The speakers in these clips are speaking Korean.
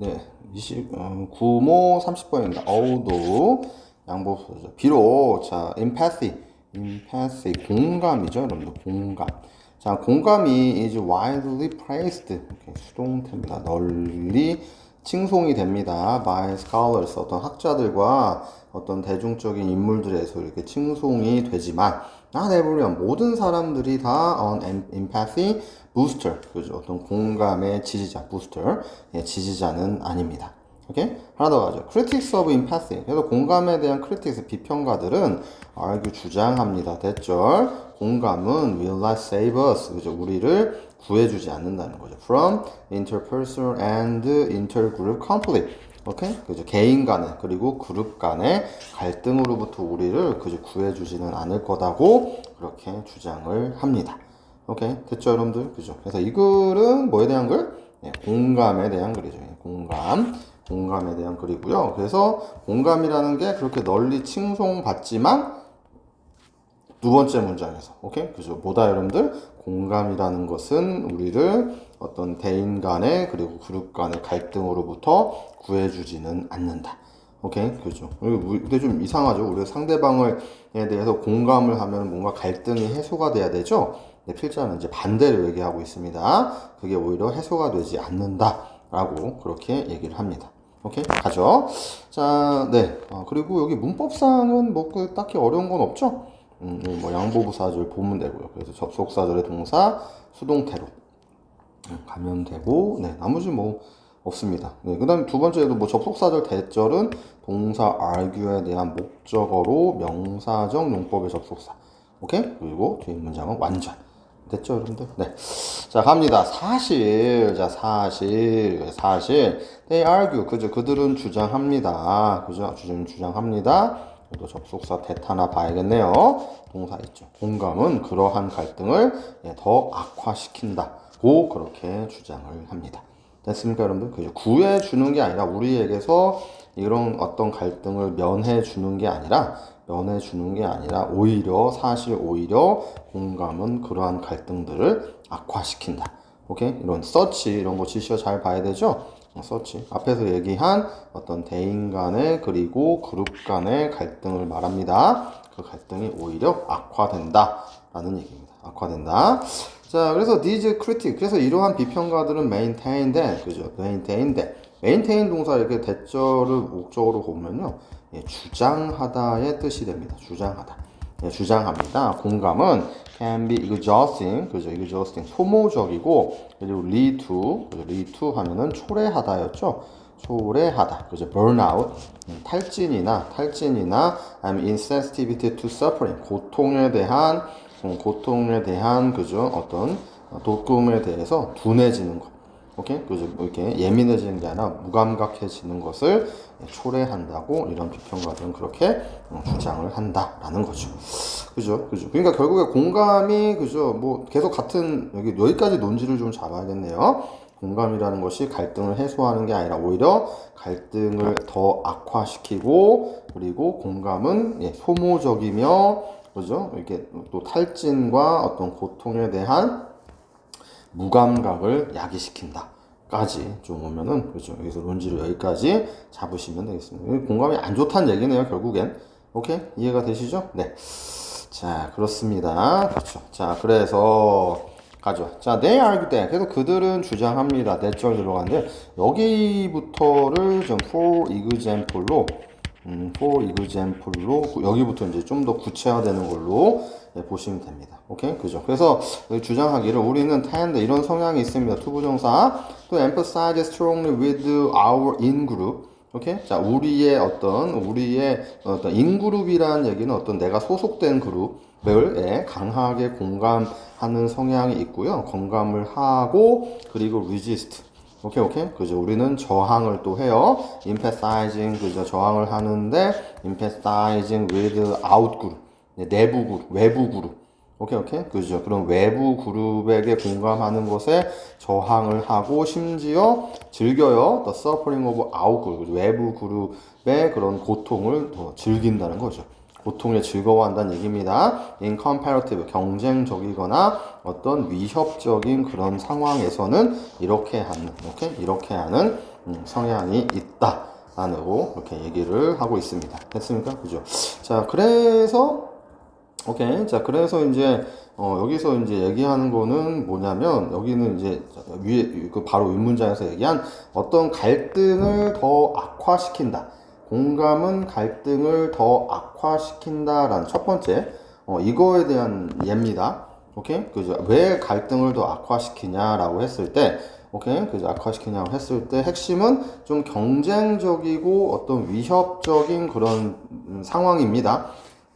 네, 20, 어, 9모 30번입니다. 어우도 양보소죠. 비록, 자, empathy, 공감이죠, 여러분들, 공감. 자, 공감이 is widely praised. 이렇게 수동태입니다. 널리 칭송이 됩니다. by scholars, 어떤 학자들과 어떤 대중적인 인물들에서 이렇게 칭송이 되지만, not everyone, 모든 사람들이 다 on empathy booster, 그죠? 어떤 공감의 지지자, booster, 예, 지지자는 아닙니다. 오케이? 하나 더 가죠. critics of empathy. 그래서 공감에 대한 critics, 비평가들은 argue 주장합니다. 대절. 공감은 will not save us. 그죠? 우리를 구해주지 않는다는 거죠. from interpersonal and intergroup conflict. 오케이? 그죠? 개인 간의 그리고 그룹 간의 갈등으로부터 우리를 그죠? 구해주지는 않을 거다고 그렇게 주장을 합니다. 오케이? 됐죠, 여러분들? 그죠? 그래서 이 글은 뭐에 대한 글? 네, 공감에 대한 글이죠. 예, 공감. 공감에 대한 글이고요. 그래서 공감이라는 게 그렇게 널리 칭송받지만 두 번째 문장에서 오케이 그죠 뭐다 여러분들 공감이라는 것은 우리를 어떤 대인 간의 그리고 그룹 간의 갈등으로부터 구해주지는 않는다 오케이 그죠 근데 좀 이상하죠 우리가 상대방을에 대해서 공감을 하면 뭔가 갈등이 해소가 돼야 되죠 필자는 이제 반대로 얘기하고 있습니다 그게 오히려 해소가 되지 않는다라고 그렇게 얘기를 합니다 오케이 가죠 자 네 어, 그리고 여기 문법상은 뭐 그 딱히 어려운 건 없죠 음, 뭐 양보부사절 보면 되고요. 그래서 접속사절의 동사 수동태로 음, 가면 되고, 네, 나머지 뭐 없습니다. 네, 그다음 두 번째도 뭐 접속사절 대절은 동사 argue에 대한 목적어로 명사적 용법의 접속사. 오케이? 그리고 뒤에 문장은 완전. 됐죠, 여러분들? 네. 자, 갑니다. 사실. 자, 사실. 사실. They argue. 그죠? 그들은 주장합니다. 그죠? 주장, 주장합니다. 또 접속사 대타나 봐야겠네요. 동사 있죠. 공감은 그러한 갈등을 예, 더 악화시킨다고 그렇게 주장을 합니다. 됐습니까, 여러분들? 그죠? 구해 주는 게 아니라 우리에게서 이런 어떤 갈등을 면해 주는 게 아니라 면해 주는 게 아니라 오히려 사실 오히려 공감은 그러한 갈등들을 악화시킨다. 오케이? 이런 서치 이런 거 지시어 잘 봐야 되죠? 어, 서치 앞에서 얘기한 어떤 대인 간의 그리고 그룹 간의 갈등을 말합니다. 그 갈등이 오히려 악화된다라는 얘기입니다. 악화된다. 자, 그래서 these critic 그래서 이러한 비평가들은 maintain that 그죠? maintain that maintain 동사 이렇게 대절을 목적으로 보면요, 예, 주장하다의 뜻이 됩니다. 주장하다. 예, 주장합니다. 공감은 can be exhausting, 그죠? exhausting, 소모적이고, 그리고 lead to, 그죠? lead to 하면은 초래하다였죠? 초래하다, 그죠? burnout, 음, 탈진이나, 탈진이나, 아니면 insensitivity to suffering, 고통에 대한, 음, 고통에 대한, 그죠? 어떤 독금에 대해서 둔해지는 것. 오케이? 그죠? 뭐 이렇게 예민해지는 게 아니라 무감각해지는 것을 초래한다고 이런 비평가들은 그렇게 어, 주장을 한다라는 거죠. 그죠? 그죠? 그러니까 결국에 공감이 그죠? 뭐 계속 같은 여기 여기까지 논지를 좀 잡아야겠네요. 공감이라는 것이 갈등을 해소하는 게 아니라 오히려 갈등을 더 악화시키고 그리고 공감은 예, 소모적이며 그죠? 이렇게 또 탈진과 어떤 고통에 대한 무감각을 야기시킨다. 까지 좀 오면은 그죠 여기서 논지를 여기까지 잡으시면 되겠습니다. 공감이 안 좋다는 얘기네요 결국엔 오케이 이해가 되시죠? 네. 자 그렇습니다. 그렇죠. 자 그래서 가죠. 자 they argue that 그래서 그들은 주장합니다. 대절 들어가는데 여기부터를 좀 for example로 음, for example로 구- 여기부터 이제 좀 더 구체화되는 걸로 네, 보시면 됩니다. 오케이? 그죠? 그래서 주장하기를 우리는 tend 이런 성향이 있습니다. 투부정사 또 emphasize strongly with our in group. 오케이? 자, 우리의 어떤 우리의 어떤 인 그룹이라는 얘기는 어떤 내가 소속된 그룹을 예, 강하게 공감하는 성향이 있고요. 공감을 하고 그리고 resist 오케이 오케이 그죠 우리는 저항을 또 해요 emphasizing 그죠 저항을 하는데 emphasizing with out group 네, 내부 그룹 외부 그룹 오케이 오케이 그죠 그럼 외부 그룹에게 공감하는 것에 저항을 하고 심지어 즐겨요 the suffering of out 그죠? 외부 그룹의 그런 고통을 더 즐긴다는 거죠 고통에 즐거워한다는 얘기입니다. in comparative 경쟁적이거나 어떤 위협적인 그런 상황에서는 이렇게 하는 이렇게 이렇게 하는 음, 성향이 있다 라고 이렇게 얘기를 하고 있습니다. 됐습니까? 그죠? 자, 그래서 오케이. 자, 그래서 이제 어, 여기서 이제 얘기하는 거는 뭐냐면 여기는 이제 위에 그 바로 윗문장에서 얘기한 어떤 갈등을 더 악화시킨다. 공감은 갈등을 더 악화시킨다라는 첫 번째 어, 이거에 대한 예입니다. 오케이? 그죠? 왜 갈등을 더 악화시키냐라고 했을 때 오케이? 그죠? 악화시키냐고 했을 때 핵심은 좀 경쟁적이고 어떤 위협적인 그런 음, 상황입니다.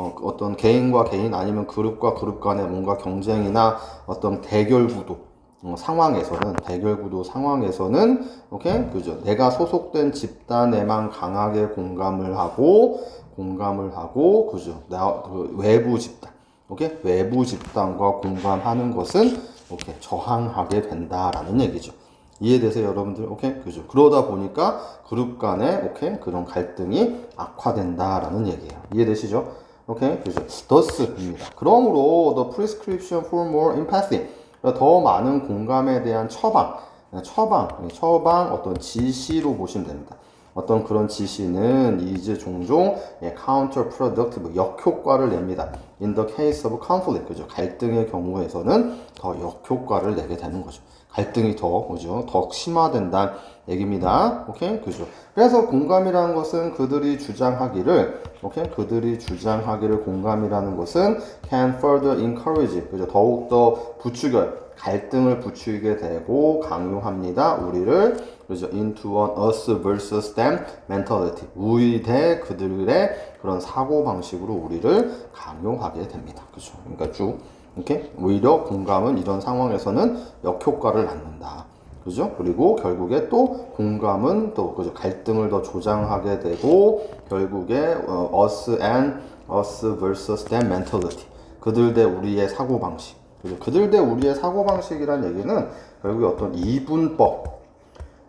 어, 어떤 개인과 개인 아니면 그룹과 그룹 간의 뭔가 경쟁이나 어떤 대결 구도 어, 상황에서는 대결 구도 상황에서는 오케이 그죠 내가 소속된 집단에만 강하게 공감을 하고 공감을 하고 그죠 나 그 외부 집단 오케이 외부 집단과 공감하는 것은 오케이 저항하게 된다라는 얘기죠. 이해되세요, 여러분들? 오케이? 그죠? 그러다 보니까 그룹 간의, 오케이? 그런 갈등이 악화된다라는 얘기예요. 이해되시죠? 오케이? 그죠? thus입니다. 그러므로 the prescription for more empathy. 더 많은 공감에 대한 처방. 처방, 처방, 어떤 지시로 보시면 됩니다. 어떤 그런 지시는 이제 종종 예, counter product, 뭐 역효과를 냅니다. In the case of conflict, 그죠? 갈등의 경우에서는 더 역효과를 내게 되는 거죠. 갈등이 더, 그죠? 더 심화된다는 얘기입니다. 오케이? 그죠? 그래서 공감이라는 것은 그들이 주장하기를, 오케이? 그들이 주장하기를 공감이라는 것은 can further encourage, 그죠? 더욱더 부추겨요. 갈등을 부추기게 되고 강요합니다. 우리를 그죠? into an us versus them mentality. 우리 대 그들의 그런 사고 방식으로 우리를 강요하게 됩니다. 그죠? 그러니까 쭉 이렇게 오히려 공감은 이런 상황에서는 역효과를 낳는다. 그죠? 그리고 결국에 또 공감은 또 그죠? 갈등을 더 조장하게 되고 결국에 어, us and us versus them mentality. 그들 대 우리의 사고 방식. 그죠? 그들 대 우리의 사고 방식이란 얘기는 결국에 어떤 이분법,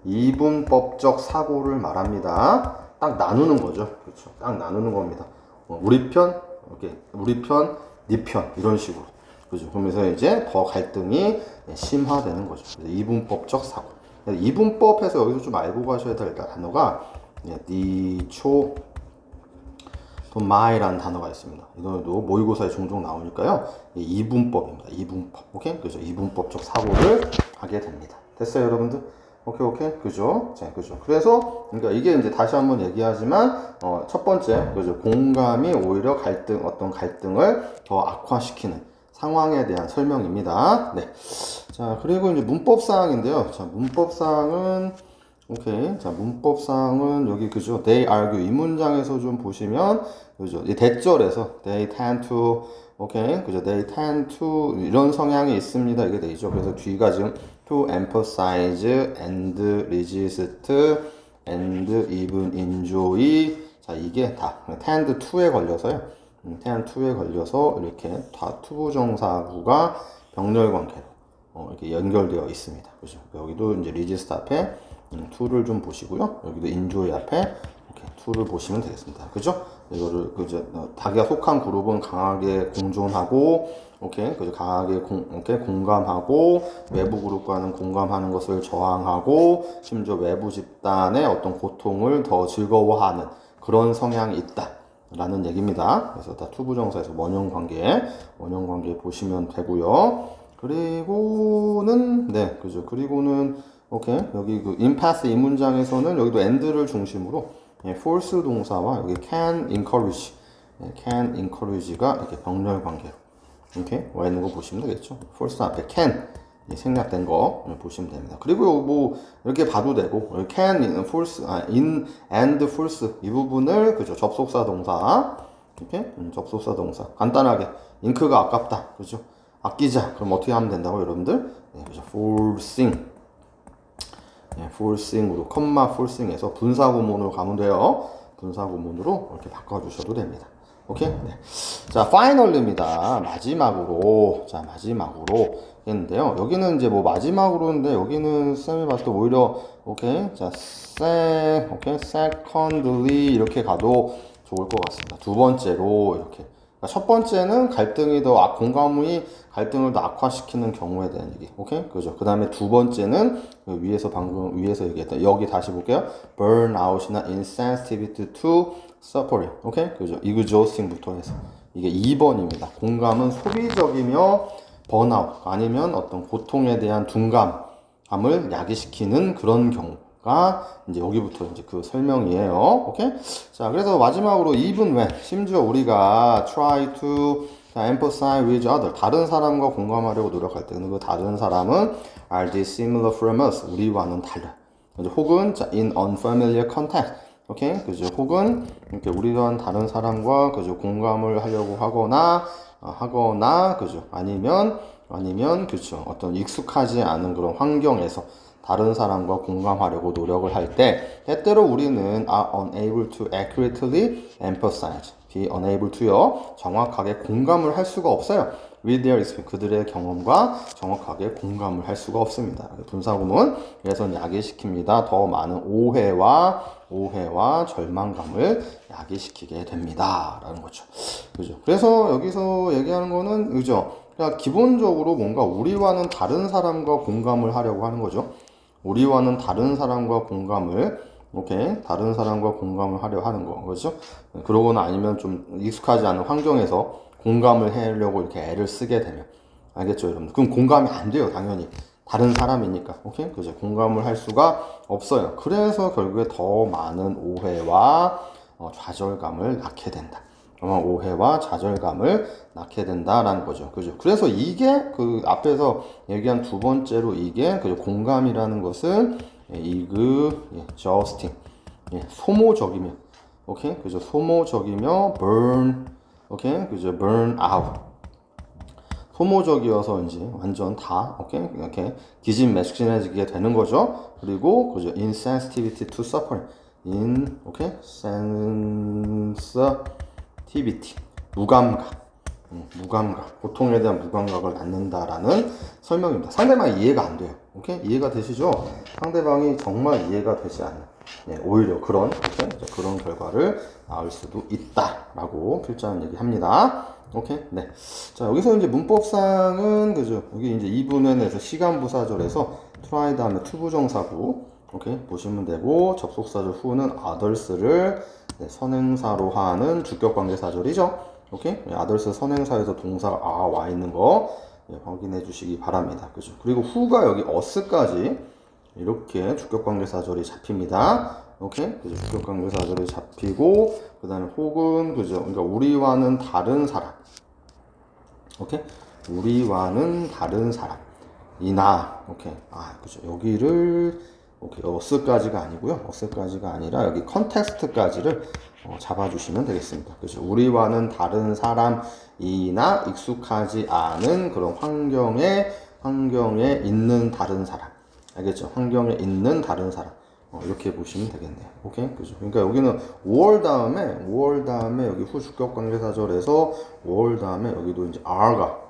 이분법적 사고를 말합니다. 딱 나누는 거죠. 그렇죠. 딱 나누는 겁니다. 어, 우리 편, 이렇게 우리 편, 네 편 이런 식으로. 그죠. 그러면서 이제 더 갈등이 심화되는 거죠. 이분법적 사고. 이분법에서 여기서 좀 알고 가셔야 될 단어가 니초 또 마이라는 단어가 있습니다. 이것도 모의고사에 종종 나오니까요. 이분법입니다. 이분법. 오케이? 그죠? 이분법적 사고를 하게 됩니다. 됐어요, 여러분들? 오케이, 오케이. 그죠? 자, 그죠. 그래서, 그러니까 이게 이제 다시 한번 얘기하지만, 어, 첫 번째, 그죠. 공감이 오히려 갈등, 어떤 갈등을 더 악화시키는 상황에 대한 설명입니다. 네. 자, 그리고 이제 문법사항인데요. 자, 문법사항은, 오케이. 자, 문법상은 여기 그죠. They argue. 이 문장에서 좀 보시면, 그죠. 이 대절에서 they tend to, 오케이. 그죠. They tend to 이런 성향이 있습니다. 이게 되죠. 그래서 뒤가 지금 to emphasize and resist and even enjoy. 자, 이게 다 tend to에 걸려서요. 음, tend to에 걸려서 이렇게 다 투부정사구가 병렬 관계로 어, 이렇게 연결되어 있습니다. 그죠. 여기도 이제 resist 앞에 음, 툴을 좀 보시고요. 여기도 인조이 앞에 이렇게 툴을 보시면 되겠습니다. 그죠? 이거를? 어, 자기가 속한 그룹은 강하게 공존하고, 오케이, 그죠? 강하게 공, 오케이, 공감하고 외부 그룹과는 공감하는 것을 저항하고, 심지어 외부 집단의 어떤 고통을 더 즐거워하는 그런 성향이 있다. 라는 얘기입니다. 그래서 다 투부정사에서 원형 관계, 원형 관계 보시면 되고요. 그리고는 네, 그죠? 그리고는 오케이 여기 그 impasse 이 문장에서는 여기도 and를 중심으로 예, force 동사와 여기 can encourage 예, can encourage가 이렇게 병렬 관계로 이렇게 와 있는 거 보시면 되겠죠. force 앞에 can 예, 생략된 거 보시면 됩니다. 그리고 뭐 이렇게 봐도 되고 can, force, 아, in and force 이 부분을 그죠 접속사 동사 이렇게 음, 접속사 동사. 간단하게 잉크가 아깝다. 그죠? 아끼자. 그럼 어떻게 하면 된다고 여러분들? 네, 그죠. forcing. 네, forcing으로 컴마 forcing에서 분사 구문으로 가면 돼요. 분사 구문으로 이렇게 바꿔주셔도 됩니다. 오케이? 네. 자, final입니다. 마지막으로. 자, 마지막으로 했는데요. 여기는 이제 뭐 마지막으로인데 여기는 쌤이 봤을 때 오히려 오케이? 자, se, 오케이? secondly 이렇게 가도 좋을 것 같습니다. 두 번째로 이렇게 그러니까 첫 번째는 갈등이 더 악- 공감이 갈등을 더 악화시키는 경우에 대한 얘기. 오케이? 그죠? 그 다음에 두 번째는 그 위에서 방금 위에서 얘기했던 여기 다시 볼게요. burnout이나 insensitivity to suffering. 오케이? 그죠? exhausting부터 해서 이게 2번입니다. 공감은 소비적이며 번아웃 아니면 어떤 고통에 대한 둔감함을 야기시키는 그런 경우 가 이제 여기부터 이제 그 설명이에요. 오케이? 자, 그래서 마지막으로 even when 심지어 우리가 try to emphasize with other 다른 사람과 공감하려고 노력할 때 그 다른 사람은 are they similar from us 우리와는 달라. 혹은 자, in unfamiliar context 오케이 그죠 혹은 이렇게 우리와는 다른 사람과 그죠 공감을 하려고 하거나 어, 하거나 그죠 아니면 아니면 그죠 어떤 익숙하지 않은 그런 환경에서 다른 사람과 공감하려고 노력을 할 때 때때로 우리는 are unable to accurately emphasize be unable to요. 정확하게 공감을 할 수가 없어요. With their experience. 그들의 경험과 정확하게 공감을 할 수가 없습니다. 분사구문. 그래서 야기시킵니다. 더 많은 오해와 오해와 절망감을 야기시키게 됩니다. 라는 거죠. 그죠? 그래서 여기서 얘기하는 거는 그죠. 그러니까 기본적으로 뭔가 우리와는 다른 사람과 공감을 하려고 하는 거죠 우리와는 다른 사람과 공감을 오케이 다른 사람과 공감을 하려 하는 거 그렇죠? 그러거나 아니면 좀 익숙하지 않은 환경에서 공감을 하려고 이렇게 애를 쓰게 되면 알겠죠 여러분? 그럼 공감이 안 돼요 당연히 다른 사람이니까 오케이 그죠? 공감을 할 수가 없어요. 그래서 결국에 더 많은 오해와 어, 좌절감을 낳게 된다. 아마 오해와 좌절감을 낳게 된다라는 거죠. 그죠? 그래서 이게 그 앞에서 얘기한 두 번째로 이게 그 공감이라는 것은 예, 이그 예, 저스팅 예, 소모적이며 오케이 그죠? 소모적이며 burn 오케이 그죠? burn out 소모적이어서 이제 완전 다 오케이 이렇게 기진맥진해지게 되는 거죠. 그리고 그죠? insensitivity to suffering in 오케이 sensitivity 무감각 음, 무감각 고통에 대한 무감각을 낳는다라는 설명입니다. 상대방이 이해가 안 돼요. 오케이 이해가 되시죠? 상대방이 정말 이해가 되지 않는 예, 오히려 그런 오케이? 그런 결과를 낳을 수도 있다라고 필자는 얘기합니다. 오케이 네. 자 여기서 이제 문법상은 그죠? 여기 이제 2분에서 시간부사절에서 try 다음에 투부정사구 오케이 보시면 되고 접속사절 후는 others를 네, 선행사로 하는 주격 관계 사절이죠. 오케이 others 선행사에서 동사가 아 와 있는 거 예, 확인해 주시기 바랍니다. 그죠? 그리고 후가 여기 us까지 이렇게 주격 관계 사절이 잡힙니다. 오케이? 그죠? 주격 관계 사절이 잡히고, 그 다음에 혹은, 그죠? 그러니까 우리와는 다른 사람. 오케이? 우리와는 다른 사람. 이나. 오케이. 아, 그죠? 여기를, 오케이. 어스까지가 아니고요. 어스까지가 아니라 여기 컨텍스트까지를 어, 잡아주시면 되겠습니다. 그죠? 우리와는 다른 사람이나 익숙하지 않은 그런 환경에, 환경에 있는 다른 사람. 알겠죠? 환경에 있는 다른 사람. 어, 이렇게 보시면 되겠네요. 오케이? 그죠? 그러니까 여기는 5월 다음에, 5월 다음에 여기 후 주격 관계사절에서 5월 다음에 여기도 이제 R가, 어,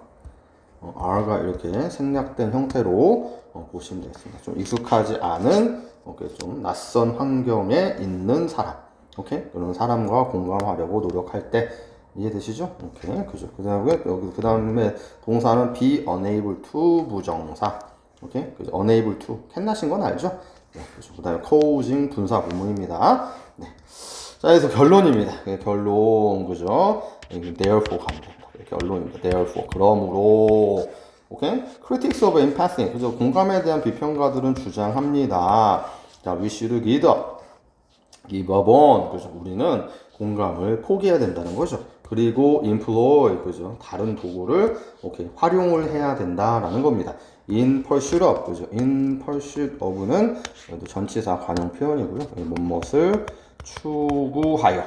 R가 이렇게 생략된 형태로 어, 보시면 되겠습니다. 좀 익숙하지 않은, 좀 낯선 환경에 있는 사람. 오케이? 그런 사람과 공감하려고 노력할 때, 이해되시죠? 오케이, 그죠? 그 다음에, 여기, 그 다음에 동사는 be unable to 부정사. 오케이? 그죠? unable to. 캔나신 건 알죠? 네, 그죠? 그 다음에 causing 분사 구문입니다. 네. 자, 그래서 결론입니다. 예, 결론, 그죠? therefore 됩니다. 예, 결론입니다. therefore. 그러므로, 오케이? critics of empathy. 그죠? 공감에 대한 비평가들은 주장합니다. 자, we should give up. give up on. 그죠? 우리는 공감을 포기해야 된다는 거죠. 그리고 employ. 그죠? 다른 도구를, 오케이. 활용을 해야 된다라는 겁니다. in pursuit of. 그죠? in pursuit of는 전치사 관용 표현이고요. 이 무엇을 추구하여.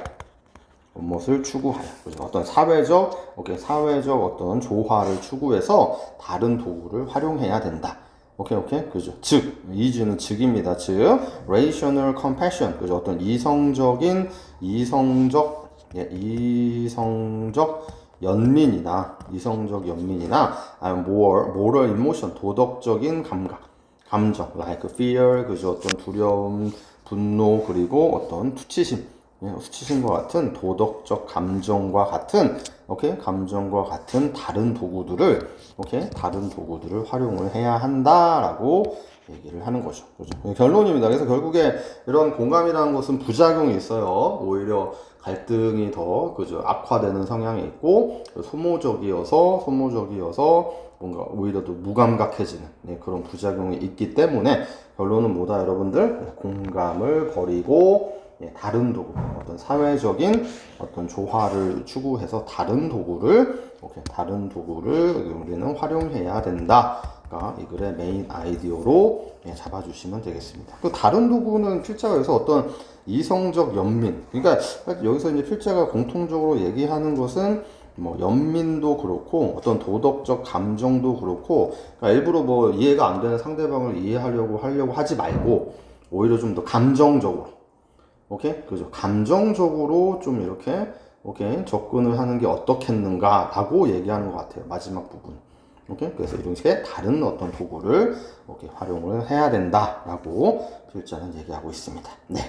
무엇을 추구하여. 그죠? 어떤 사회적, 오케이. 사회적 어떤 조화를 추구해서 다른 도구를 활용해야 된다. 오케이, 오케이. 그죠? 즉, 이주는 즉입니다. 즉, rational compassion. 그죠? 어떤 이성적인, 이성적, 예, 이성적 연민이나, 이성적 연민이나, 아니면 moral, moral emotion, 도덕적인 감각, 감정, like fear, 그죠? 어떤 두려움, 분노, 그리고 어떤 투치심. 예, 수치심과 같은 도덕적 감정과 같은 오케이 감정과 같은 다른 도구들을 오케이 다른 도구들을 활용을 해야 한다라고 얘기를 하는 거죠. 그죠? 결론입니다. 그래서 결국에 이런 공감이라는 것은 부작용이 있어요. 오히려 갈등이 더 그죠 악화되는 성향이 있고 소모적이어서 소모적이어서 뭔가 오히려 더 무감각해지는 네, 그런 부작용이 있기 때문에 결론은 뭐다 여러분들 공감을 버리고 예, 다른 도구, 어떤 사회적인 어떤 조화를 추구해서 다른 도구를, 오케이, 다른 도구를 우리는 활용해야 된다.가 이 글의 메인 아이디어로 예, 잡아주시면 되겠습니다. 그 다른 도구는 필자가 여기서 어떤 이성적 연민, 그러니까 여기서 이제 필자가 공통적으로 얘기하는 것은 뭐 연민도 그렇고 어떤 도덕적 감정도 그렇고 그러니까 일부러 뭐 이해가 안 되는 상대방을 이해하려고 하려고 하지 말고 오히려 좀 더 감정적으로 오케이? 그죠? 감정적으로 좀 이렇게, 오케이? 접근을 하는 게 어떻겠는가 라고 얘기하는 것 같아요. 마지막 부분. 오케이? 그래서 식의 다른 어떤 도구를, 오케이? 활용을 해야 된다 라고 필자는 얘기하고 있습니다. 네.